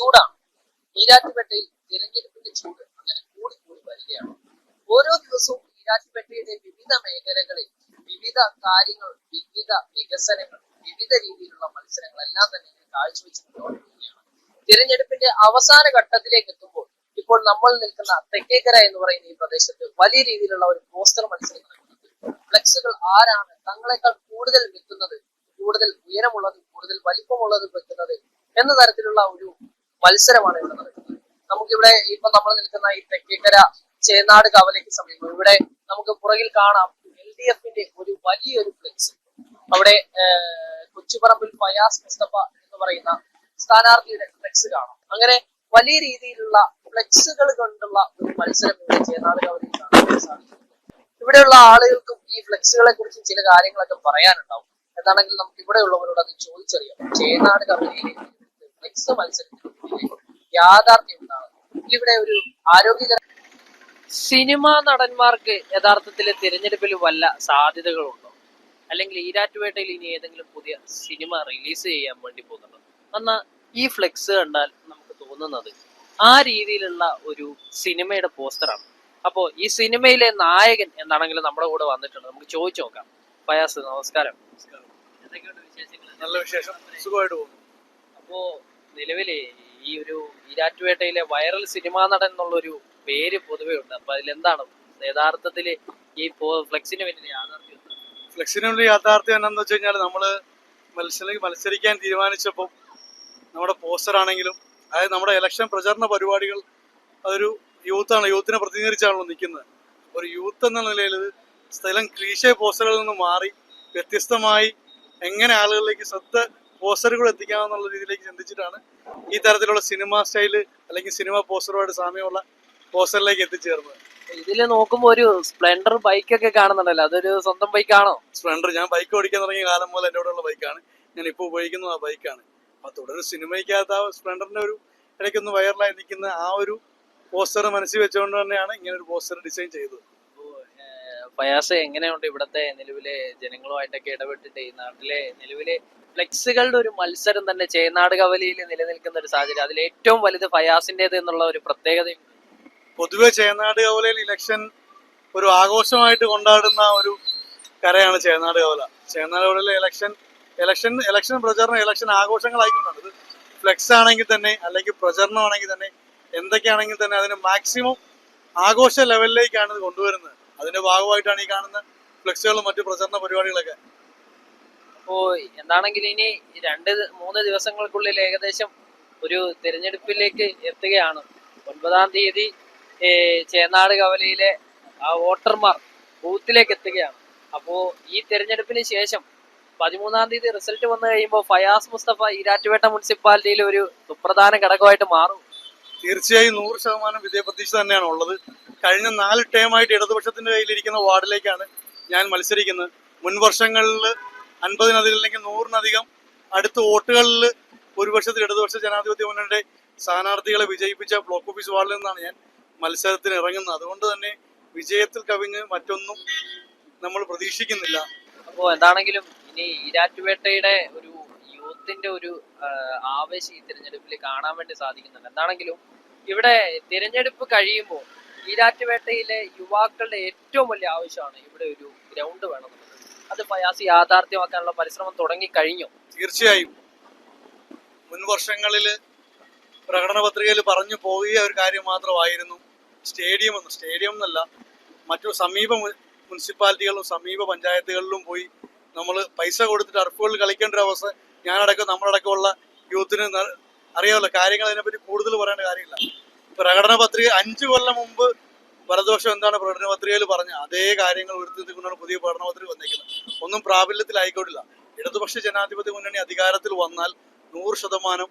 ചൂടാണ്. ഈരാറ്റുപേട്ടയിൽ തിരഞ്ഞെടുപ്പിന്റെ ചൂട് അങ്ങനെ കൂടി കൂടി വരികയാണ്. ഓരോ ദിവസവും ഈരാറ്റുപേട്ടയുടെ വിവിധ മേഖലകളിൽ വിവിധ കാര്യങ്ങൾ വിവിധ വികസനങ്ങൾ വിവിധ രീതിയിലുള്ള മത്സരങ്ങൾ എല്ലാം തന്നെ കാഴ്ചവെച്ച് മുന്നോട്ടുപോവുകയാണ് തിരഞ്ഞെടുപ്പിന്റെ അവസാന ഘട്ടത്തിലേക്ക് എത്തുമ്പോൾ ഇപ്പോൾ നമ്മൾ നിൽക്കുന്ന തെക്കേക്കര എന്ന് പറയുന്ന ഈ പ്രദേശത്ത് വലിയ രീതിയിലുള്ള ഒരു പോസ്റ്റർ മത്സരം നടക്കുന്നുണ്ട്. ഫ്ലെക്സുകൾ ആരാണ്? തങ്ങളെക്കാൾ കൂടുതൽ വിൽക്കുന്നത് കൂടുതൽ ഉയരമുള്ളത് കൂടുതൽ വലിപ്പമുള്ളത് വെക്കുന്നത് എന്ന തരത്തിലുള്ള ഒരു മത്സരമാണ് ഇവിടെ നടക്കുന്നത്. നമുക്കിവിടെ ഇപ്പൊ നമ്മൾ നിൽക്കുന്ന ഈ തെക്കേക്കര ചേനാട് കവലയ്ക്ക് സമീപം ഇവിടെ നമുക്ക് പുറകിൽ കാണാം എൽ ഡി എഫിന്റെ ഒരു വലിയൊരു ഫ്ലെക്സ് അവിടെ കൊച്ചുപറമ്പിൽ ഫയാസ് മുസ്തഫ എന്ന് പറയുന്ന സ്ഥാനാർത്ഥിയുടെ ഫ്ലെക്സ് കാണാം. അങ്ങനെ വലിയ രീതിയിലുള്ള ഫ്ലെക്സുകൾ കൊണ്ടുള്ള ഒരു മത്സരം ഇവിടെ ചേനാട് കവലയിൽ സാധിക്കും. ഇവിടെയുള്ള ആളുകൾക്കും ഈ ഫ്ലെക്സുകളെ കുറിച്ച് ചില കാര്യങ്ങളൊക്കെ പറയാനുണ്ടാവും. എന്താണെങ്കിൽ നമുക്ക് ഇവിടെ ഉള്ളവരോട് അത് ചോദിച്ചറിയാം. ചേനാട് കവലയിലെ ഫ്ലെക്സ് മത്സരത്തിന് പിന്നിലെ യാഥാർത്ഥ്യം എന്താണ് ഇവിടെ ഒരു ആരോഗ്യകര സിനിമാ നടന്മാർക്ക് യഥാർത്ഥത്തിൽ തിരഞ്ഞെടുപ്പിൽ വല്ല സാധ്യതകളുണ്ടോ? അല്ലെങ്കിൽ ഈരാറ്റുപേട്ടയിൽ ഇനി ഏതെങ്കിലും പുതിയ സിനിമ റിലീസ് ചെയ്യാൻ വേണ്ടി പോകുന്നുണ്ടോ? എന്നാ ഈ ഫ്ലെക്സ് കണ്ടാൽ നമുക്ക് തോന്നുന്നത് ആ രീതിയിലുള്ള ഒരു സിനിമയുടെ പോസ്റ്ററാണ്. അപ്പോ ഈ സിനിമയിലെ നായകൻ എന്നാണെങ്കിലും നമ്മുടെ കൂടെ വന്നിട്ടുണ്ട്. നമുക്ക് ചോദിച്ചു നോക്കാം. ഫയാസ് നമസ്കാരം. നല്ല വിശേഷം. സുഖമായിട്ട് പോകുന്നു. അപ്പോ നിലവിലെ ഈ ഒരു ഈരാറ്റുപേട്ടയിലെ വൈറൽ സിനിമാ നടൻ എന്നുള്ളൊരു പേര് പൊതുവേ ഉണ്ട്. അപ്പൊ അതിലെന്താണ് യഥാർത്ഥത്തിൽ ഈ ഫ്ലെക്സിന് വേണ്ടി യാഥാർത്ഥ്യം ഫ്ലെക്സിന് ഫ്ലെക്സിനുള്ള യാഥാർത്ഥ്യം എന്താണെന്ന് വെച്ച് കഴിഞ്ഞാൽ നമ്മൾ മത്സര മത്സരിക്കാൻ തീരുമാനിച്ചപ്പോൾ നമ്മുടെ പോസ്റ്റർ ആണെങ്കിലും അതായത് നമ്മുടെ ഇലക്ഷൻ പ്രചരണ പരിപാടികൾ അതൊരു യൂത്താണ് യൂത്തിനെ പ്രതിനിധീകരിച്ചാണല്ലോ നിൽക്കുന്നത് ഒരു യൂത്ത് എന്ന നിലയിൽ സ്ഥലം ക്ലീശേ പോസ്റ്ററുകളിൽ നിന്ന് മാറി വ്യത്യസ്തമായി എങ്ങനെ ആളുകളിലേക്ക് ശ്രദ്ധ പോസ്റ്ററുകൾ എത്തിക്കാമെന്നുള്ള രീതിയിലേക്ക് ചിന്തിച്ചിട്ടാണ് ഈ തരത്തിലുള്ള സിനിമ സ്റ്റൈൽ അല്ലെങ്കിൽ സിനിമ പോസ്റ്ററുമായിട്ട് സാമ്യമുള്ള പോസ്റ്ററിലേക്ക് എത്തിച്ചേർന്നത്. ഇതിൽ നോക്കുമ്പോ ഒരു സ്പ്ലെൻഡർ ബൈക്ക് ഒക്കെ കാണുന്നുണ്ടല്ലോ. അതൊരു സ്വന്തം ബൈക്കാണോ സ്പ്ലെൻഡർ. ഞാൻ ബൈക്ക് ഓടിക്കാൻ തുടങ്ങിയ കാലം മുതൽ എന്റെ കൂടെയുള്ള ബൈക്കാണ് ഞാൻ ഇപ്പോൾ ഉപയോഗിക്കുന്നത് ആ ബൈക്കാണ് അപ്പോൾ തുടർന്ന് സിനിമയ്ക്കകത്ത് ആ സ്പ്ലെൻഡറിന്റെ ഒരു ഇടയ്ക്കൊന്ന് വൈറലായി നിൽക്കുന്ന ആ ഒരു പോസ്റ്റർ മനസ്സിൽ വെച്ചുകൊണ്ട് തന്നെയാണ് ഇങ്ങനെ ഒരു പോസ്റ്റർ ഡിസൈൻ ചെയ്തത്. ഫയാസ് എങ്ങനെയുണ്ട് ഇവിടുത്തെ നിലവിലെ ജനങ്ങളുമായിട്ടൊക്കെ ഇടപെട്ടിട്ട് ഈ നാട്ടിലെ നിലവിലെ ഫ്ലെക്സുകളുടെ ഒരു മത്സരം തന്നെ ചേനാട് കവലയിൽ നിലനിൽക്കുന്ന ഒരു സാഹചര്യം. അതിൽ ഏറ്റവും വലുത് ഫയാസിന്റേത് എന്നുള്ള ഒരു പ്രത്യേകതയും പൊതുവെ ചേനാട് കവലയിൽ ഇലക്ഷൻ ഒരു ആഘോഷമായിട്ട് കൊണ്ടാടുന്ന ഒരു കരയാണ് ചേനാട് കവല ചേനാട് കവലയിലെ ഇലക്ഷൻ ഇലക്ഷൻ ഇലക്ഷൻ പ്രചരണം ഇലക്ഷൻ ആഘോഷങ്ങളായിക്കൊണ്ടാണ്. ഫ്ലെക്സ് ആണെങ്കിൽ തന്നെ അല്ലെങ്കിൽ പ്രചരണമാണെങ്കിൽ തന്നെ എന്തൊക്കെയാണെങ്കിൽ തന്നെ അതിന് മാക്സിമം ആഘോഷ ലെവലിലേക്കാണ് ഇത് കൊണ്ടുവരുന്നത്. അതിന്റെ ഭാഗമായിട്ടാണ് ഈ കാണുന്ന ഫ്ലെക്സുകളും മറ്റു പ്രചരണ പരിപാടികളൊക്കെ അപ്പോ എന്താണെങ്കിലും ഇനി രണ്ട് മൂന്ന് ദിവസങ്ങൾക്കുള്ളിൽ ഏകദേശം ഒരു തിരഞ്ഞെടുപ്പിലേക്ക് എത്തുകയാണ്. ഒൻപതാം തീയതി ചേന്നാട് കവലയിലെ ആ വോട്ടർമാർ ബൂത്തിലേക്ക് എത്തുകയാണ്. അപ്പോ ഈ തിരഞ്ഞെടുപ്പിന് ശേഷം പതിമൂന്നാം തീയതി റിസൾട്ട് വന്നു കഴിയുമ്പോൾ ഫയാസ് മുസ്തഫ ഈരാറ്റുപേട്ട മുനിസിപ്പാലിറ്റിയിൽ ഒരു സുപ്രധാന ഘടകമായിട്ട് മാറും. തീർച്ചയായും നൂറ് ശതമാനം വിജയപ്രതീക്ഷ തന്നെയാണ് ഉള്ളത്. കഴിഞ്ഞ നാല് ടേമായിട്ട് ഇടതുപക്ഷത്തിന്റെ കയ്യിലിരിക്കുന്ന വാർഡിലേക്കാണ് ഞാൻ മത്സരിക്കുന്നത്. മുൻ വർഷങ്ങളിൽ അൻപതിനധികം അല്ലെങ്കിൽ നൂറിനധികം അടുത്ത വോട്ടുകളിൽ ഒരു ഭൂരിപക്ഷത്തിൽ ഇടതുപക്ഷ ജനാധിപത്യ മുന്നണിയുടെ സ്ഥാനാർത്ഥികളെ വിജയിപ്പിച്ച ബ്ലോക്ക് ഓഫീസ് വാർഡിൽ നിന്നാണ് ഞാൻ മത്സരത്തിന് ഇറങ്ങുന്നത്. അതുകൊണ്ട് തന്നെ വിജയത്തിൽ കവിഞ്ഞ് മറ്റൊന്നും നമ്മൾ പ്രതീക്ഷിക്കുന്നില്ല. അപ്പോൾ എന്താണെങ്കിലും ഇനി ഈരാറ്റുപേട്ടയുടെ ഒരു യൂത്തിന്റെ ഒരു ആവേശം ഈ തിരഞ്ഞെടുപ്പിൽ കാണാൻ വേണ്ടി സാധിക്കുന്നുണ്ട്. എന്താണെങ്കിലും ഇവിടെ തിരഞ്ഞെടുപ്പ് കഴിയുമ്പോൾ ഈരാറ്റുപേട്ടയിലെ യുവാക്കളുടെ ഏറ്റവും വലിയ ആവശ്യമാണ് ഇവിടെ ഒരു ഗ്രൗണ്ട് വേണമെന്നുള്ളത് അത് ഫയാസ് യാഥാർത്ഥ്യമാക്കാനുള്ള പരിശ്രമം തുടങ്ങി കഴിഞ്ഞു. തീർച്ചയായും. മുൻ വർഷങ്ങളിൽ പ്രകടന പത്രികയിൽ പറഞ്ഞു പോകിയ ഒരു കാര്യം മാത്രമായിരുന്നു സ്റ്റേഡിയം എന്ന്. സ്റ്റേഡിയം എന്നല്ല മറ്റു സമീപ മുനിസിപ്പാലിറ്റികളിലും സമീപ പഞ്ചായത്തുകളിലും പോയി നമ്മൾ പൈസ കൊടുത്തിട്ട് ടർഫുകളിൽ കളിക്കേണ്ട ഒരു അവസ്ഥ ഞാനടക്കം നമ്മളടക്കമുള്ള യൂത്തിന് അറിയാമല്ലോ കാര്യങ്ങൾ അതിനെപ്പറ്റി കൂടുതൽ പറയേണ്ട കാര്യമില്ല. പ്രകടന പത്രിക അഞ്ചു കൊല്ലം മുമ്പ് വലദോഷം എന്താണ് പ്രകടന പത്രികയിൽ പറഞ്ഞ അതേ കാര്യങ്ങൾ ഉയർത്തിക്കൊണ്ടാണ് പുതിയ പ്രകടന പത്രിക വന്നേക്കുന്നത് ഒന്നും പ്രാബല്യത്തിലായിക്കോട്ടില്ല ഇടതുപക്ഷ ജനാധിപത്യ മുന്നണി അധികാരത്തിൽ വന്നാൽ നൂറ് ശതമാനം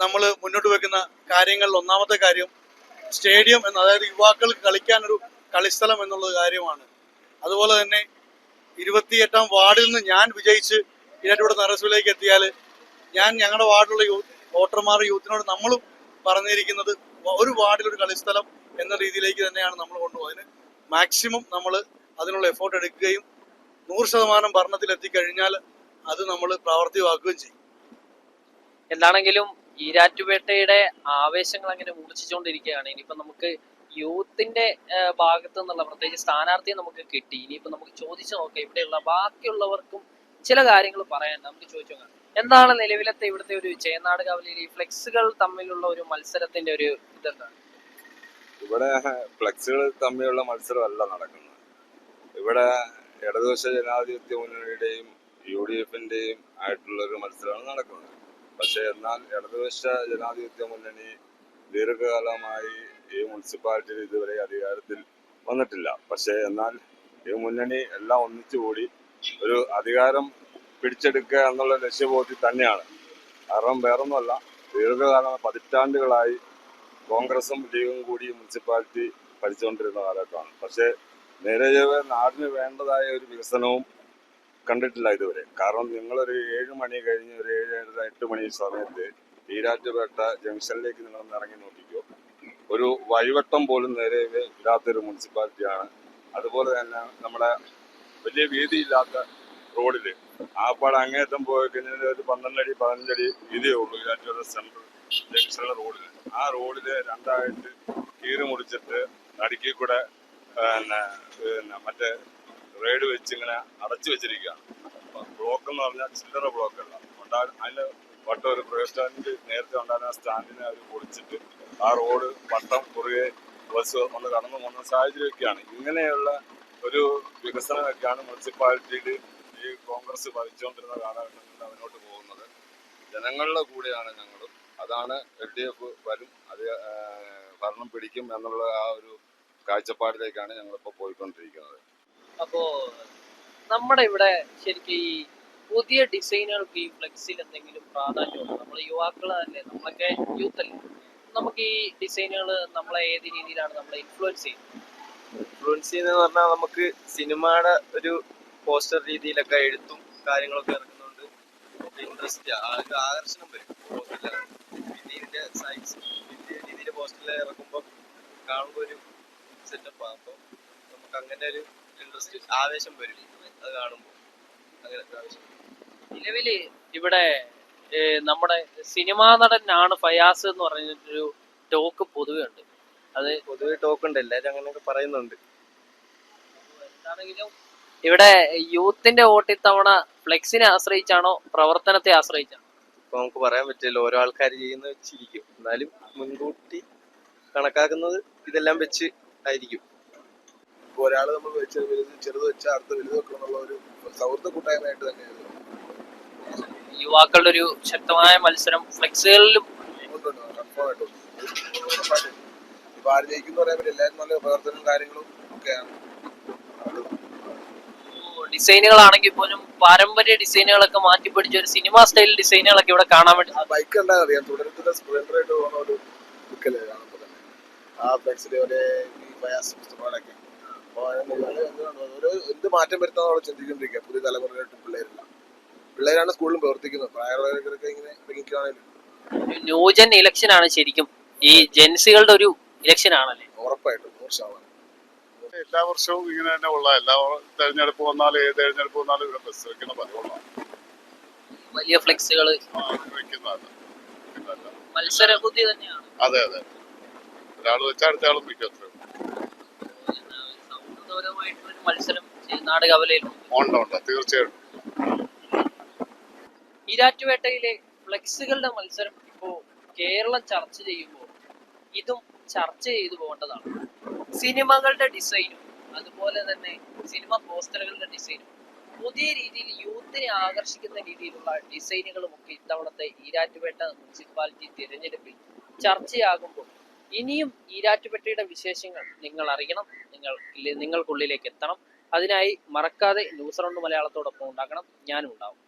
നമ്മൾ മുന്നോട്ട് വെക്കുന്ന കാര്യങ്ങളിൽ ഒന്നാമത്തെ കാര്യം സ്റ്റേഡിയം എന്ന അതായത് യുവാക്കൾക്ക് കളിക്കാനൊരു കളിസ്ഥലം എന്നുള്ള കാര്യമാണ്. അതുപോലെ തന്നെ ഇരുപത്തിയെട്ടാം വാർഡിൽ നിന്ന് ഞാൻ വിജയിച്ച് ഇരട്ടൂടെ നരസുലേക്ക് എത്തിയാൽ ഞാൻ ഞങ്ങളുടെ വാർഡിലുള്ള യൂത്ത് വോട്ടർമാർ യൂത്തിനോട് നമ്മളും പറഞ്ഞിരിക്കുന്നത് ഒരു വാർഡിൽ ഒരു കളിസ്ഥലം എന്ന രീതിയിലേക്ക് തന്നെയാണ് നമ്മൾ കൊണ്ടുപോകുന്നത്. മാക്സിമം നമ്മൾ അതിനുള്ള എഫോർട്ട് എടുക്കുകയും നൂറ് ശതമാനം ഭരണത്തിലെത്തിക്കഴിഞ്ഞാൽ അത് നമ്മൾ പ്രാവർത്തികമാക്കുകയും ചെയ്യും. എന്താണെങ്കിലും ഈരാറ്റുപേട്ടയുടെ ആവേശങ്ങൾ അങ്ങനെ മൂർച്ഛിച്ചുകൊണ്ടിരിക്കുകയാണ്. ഇനിയിപ്പോ നമുക്ക് യൂത്തിന്റെ ഭാഗത്ത് നിന്നുള്ള പ്രത്യേകിച്ച് സ്ഥാനാർത്ഥിയെ നമുക്ക് കിട്ടി. ഇനിയിപ്പോ നമുക്ക് ചോദിച്ചു നോക്കാം. ഇവിടെയുള്ള ബാക്കിയുള്ളവർക്കും ചില കാര്യങ്ങൾ പറയാൻ നമുക്ക് ചോദിച്ചു നോക്കാം. എന്താണ് നിലവിലത്തെ ഇവിടുത്തെ ഒരു ചേന്നാട് കവലയിൽ ഈ ഫ്ലെക്സുകൾ തമ്മിലുള്ള ഒരു മത്സരത്തിന്റെ ഒരു ഇതെന്താണ്? ഇവിടെ ഫ്ലക്സുകൾ തമ്മിലുള്ള മത്സരമല്ല നടക്കുന്നത്. ഇവിടെ ഇടതുപക്ഷ ജനാധിപത്യ മുന്നണിയുടെയും യു ഡി എഫിന്റെയും ആയിട്ടുള്ള ഒരു മത്സരമാണ് നടക്കുന്നത്. പക്ഷെ എന്നാൽ ഇടതുപക്ഷ ജനാധിപത്യ മുന്നണി ദീർഘകാലമായി ഈ മുനിസിപ്പാലിറ്റിയിൽ ഇതുവരെ അധികാരത്തിൽ വന്നിട്ടില്ല. പക്ഷേ എന്നാൽ ഈ മുന്നണി എല്ലാം ഒന്നിച്ചുകൂടി ഒരു അധികാരം പിടിച്ചെടുക്കുക എന്നുള്ള ലക്ഷ്യബോധത്തിൽ തന്നെയാണ്. കാരണം വേറൊന്നുമല്ല ദീർഘകാലം പതിറ്റാണ്ടുകളായി കോൺഗ്രസും ലീഗും കൂടി മുനിസിപ്പാലിറ്റി ഭരിച്ചുകൊണ്ടിരുന്ന കാലഘട്ടമാണ്. പക്ഷേ നേരെ നാടിന് വേണ്ടതായ ഒരു വികസനവും കണ്ടിട്ടില്ല ഇതുവരെ. കാരണം നിങ്ങളൊരു ഏഴ് മണി കഴിഞ്ഞ് ഒരു ഏഴ് ഏഴര എട്ട് മണി സമയത്ത് ഈരാറ്റുപേട്ട ജംഗ്ഷനിലേക്ക് നിങ്ങളൊന്ന് ഇറങ്ങി നോക്കിക്കോ. ഒരു വഴിവട്ടം പോലും നേരെ ഇല്ലാത്തൊരു മുനിസിപ്പാലിറ്റിയാണ്. അതുപോലെ തന്നെ നമ്മുടെ വലിയ വീതിയില്ലാത്ത റോഡിൽ. ആപ്പാട് അങ്ങേറ്റം പോയി കഴിഞ്ഞാൽ ഒരു പന്ത്രണ്ടടി പതിനഞ്ചടി വീതിയേ ഉള്ളൂ ഈരാറ്റുപേട്ട സെൻട്രൽ ജംഗ്ഷനിലെ റോഡിൽ. ആ റോഡിൽ രണ്ടായിട്ട് കീറി മുറിച്ചിട്ട് നടുക്കി കൂടെ പിന്നെ മറ്റേ റേഡ് വെച്ച് ഇങ്ങനെ അടച്ചു വെച്ചിരിക്കുകയാണ് ബ്ലോക്ക് എന്ന് പറഞ്ഞാൽ ചില്ലറ ബ്ലോക്ക് അല്ല ഉണ്ടാ അതിന് വട്ടം ഒരു സ്റ്റാൻഡിൽ നേരത്തെ ഉണ്ടായിരുന്ന സ്റ്റാൻഡിനെ അവർ പൊളിച്ചിട്ട് ആ റോഡ് വട്ടം കുറുകെ ബസ് ഒന്ന് കടന്നു പോകുന്ന സാഹചര്യമൊക്കെയാണ്. ഇങ്ങനെയുള്ള ഒരു വികസനമൊക്കെയാണ് മുനിസിപ്പാലിറ്റിയിൽ ഈ കോൺഗ്രസ് ഭരിച്ചുകൊണ്ടിരുന്ന കാലഘട്ടങ്ങളിൽ അവനോട്ട് പോകുന്നത്. ജനങ്ങളുടെ കൂടെയാണ് ഞങ്ങളും. അതാണ് എൽ ഡി എഫ് വരും അത് ഭരണം പിടിക്കും എന്നുള്ള ആ ഒരു കാഴ്ചപ്പാടിലേക്കാണ് ഞങ്ങളിപ്പോൾ പോയിക്കൊണ്ടിരിക്കുന്നത്. അപ്പോ നമ്മുടെ ഇവിടെ ശരിക്കും ഈ പുതിയ ഡിസൈനുകൾക്ക് ഈ ഫ്ലെക്സിൽ എന്തെങ്കിലും പ്രാധാന്യമുണ്ടോ? നമ്മൾ യുവാക്കൾ തന്നെ നമ്മളൊക്കെ യൂത്ത് അല്ലേ? നമുക്ക് ഈ ഡിസൈനുകൾ നമ്മളെ ഏത് രീതിയിലാണ് നമ്മളെ ഇൻഫ്ലുവൻസ് ചെയ്യുന്നത്? ഇൻഫ്ലുവൻസ് ചെയ്യുന്നതെന്ന് പറഞ്ഞാൽ നമുക്ക് സിനിമയുടെ ഒരു പോസ്റ്റർ രീതിയിലൊക്കെ എഴുത്തും കാര്യങ്ങളൊക്കെ ഇറക്കുന്നുണ്ട് ഇൻട്രസ്റ്റ് ആൾക്ക് ആകർഷണം വരും. പോസ്റ്ററിൽ പിന്നെ ഇതിന്റെ സൈസ് വലിയ രീതിയിൽ പോസ്റ്ററിൽ ഇറക്കുമ്പോൾ കാണുമ്പോൾ ഒരു സെറ്റപ്പ് അപ്പോൾ നമുക്ക് അങ്ങനെ ഒരു ഇൻട്രസ്റ്റ് ആവേശം വരും. അത് കാണുമ്പോൾ അങ്ങനെ ആവേശം നിലവിൽ ഇവിടെ നമ്മുടെ സിനിമാ നടനാണ് ഫയാസ് എന്ന് പറഞ്ഞിട്ടൊരു ടോക്ക് പൊതുവെ ഉണ്ട്. അത് പൊതുവെ ടോക്ക് ഉണ്ട്. എല്ലാവരും അങ്ങനെയൊക്കെ പറയുന്നുണ്ട്. എന്താണെങ്കിലും ഇവിടെ യൂത്തിന്റെ വോട്ട് ഇത്തവണ ഫ്ലെക്സിനെ ആശ്രയിച്ചാണോ പ്രവർത്തനത്തെ ആശ്രയിച്ചാണോ? ഇപ്പൊ നമുക്ക് പറയാൻ പറ്റില്ല. ഓരോ ആൾക്കാർ ചെയ്യുന്ന വെച്ചിരിക്കും. എന്നാലും മുൻകൂട്ടി കണക്കാക്കുന്നത് ഇതെല്ലാം വെച്ച് ആയിരിക്കും. ഒരാൾ നമ്മൾ വെച്ച് വലുത് ചെറുത് വെച്ച് അടുത്ത വലുത് വെക്കണം എന്നുള്ള ഒരു സൗഹൃദ കൂട്ടായ്മയായിട്ട് തന്നെയാണ് യുവാക്കളുടെ ഒരു ശക്തമായ മത്സരം ഫ്ലെക്സുകളിലും ഇപ്പൊ ആര് ജയിക്കും പറയാൻ പറ്റില്ല. എല്ലാവരും നല്ല പ്രവർത്തനവും കാര്യങ്ങളും ഒക്കെയാണ്. ഡിസൈനുകളാണെങ്കിൽ പോലും പാരമ്പര്യ ഡിസൈനുകളൊക്കെ മാറ്റി പിടിച്ച ഒരു സിനിമ സ്റ്റൈൽ ഡിസൈനുകളൊക്കെ ഇവിടെ കാണാൻ വേണ്ടി ബൈക്ക് കണ്ടാൽ അറിയാം തുടരത്തിന്റെ സ്പ്ലെൻഡർ ആയിട്ട് പോകുന്ന ഒരു ലുക്കല്ലേ കാണുമ്പോൾ തന്നെ ആ ഫ്ലെക്സിലെ ഒരേ ഈ പുസ്തകങ്ങളൊക്കെ ഓരോ എന്ത് മാറ്റം വരുത്താൻ അവിടെ ചിന്തിക്കൊണ്ടിരിക്കുക പുതിയ തലമുറയിലോട്ട് പിള്ളേരില്ല. പിള്ളേരാണ് സ്കൂളിലും പ്രവർത്തിക്കുന്നത്. പ്രായമുള്ളവർക്കൊക്കെ ഇങ്ങനെ ഇറങ്ങിക്കുകയാണെങ്കിലും ഒരു ന്യൂജൻ ഇലക്ഷൻ ആണ് ശരിക്കും. ഈ ജെൻസികളുടെ ഒരു ഇലക്ഷൻ ആണല്ലേ? ഉറപ്പായിട്ടും. നൂറ് ശതമാനം. എല്ലാ വർഷവും ഇങ്ങനെ തന്നെ ഉള്ള എല്ലാ തെരഞ്ഞെടുപ്പ് വന്നാലും ഏത് തെരഞ്ഞെടുപ്പ് വന്നാലും ഇവിടെ ബസ് വെക്കുന്ന പതിവുള്ളതാണ് വലിയ ഫ്ലെക്സുകൾ ആ, വെക്കുന്നതല്ല മത്സര ബുദ്ധി തന്നെയാണ്. അതെ അതെ. ഒരാൾ വെച്ചാൽ അടുത്ത ആളും വയ്ക്കും അത്രേ സൗഹൃദപരമായിട്ടുള്ള ഒരു മത്സരം നാട് കവലയിലുണ്ട് ഉണ്ട് ഉണ്ട്. തീർച്ചയായിട്ടും. ഈരാറ്റുപേട്ടയിലെ ഫ്ലെക്സുകളുടെ മത്സരം ഇപ്പോ കേരളം ചർച്ച ചെയ്യുമ്പോൾ ഇതും ചർച്ച ചെയ്തു പോകേണ്ടതാണ്. സിനിമകളുടെ ഡിസൈനും അതുപോലെ തന്നെ സിനിമ പോസ്റ്ററുകളുടെ ഡിസൈനും പുതിയ രീതിയിൽ യൂത്തിനെ ആകർഷിക്കുന്ന രീതിയിലുള്ള ഡിസൈനുകളും ഒക്കെ ഇത്തവണത്തെ ഈരാറ്റുപേട്ട മുനിസിപ്പാലിറ്റി തിരഞ്ഞെടുപ്പിൽ ചർച്ചയാകുമ്പോൾ ഇനിയും ഈരാറ്റുപേട്ടയുടെ വിശേഷങ്ങൾ നിങ്ങൾ അറിയണം നിങ്ങൾ നിങ്ങൾക്കുള്ളിലേക്ക് എത്തണം. അതിനായി മറക്കാതെ ന്യൂസ് റൗണ്ട് മലയാളത്തോടൊപ്പം ഉണ്ടാക്കണം ഞാനും ഉണ്ടാവും.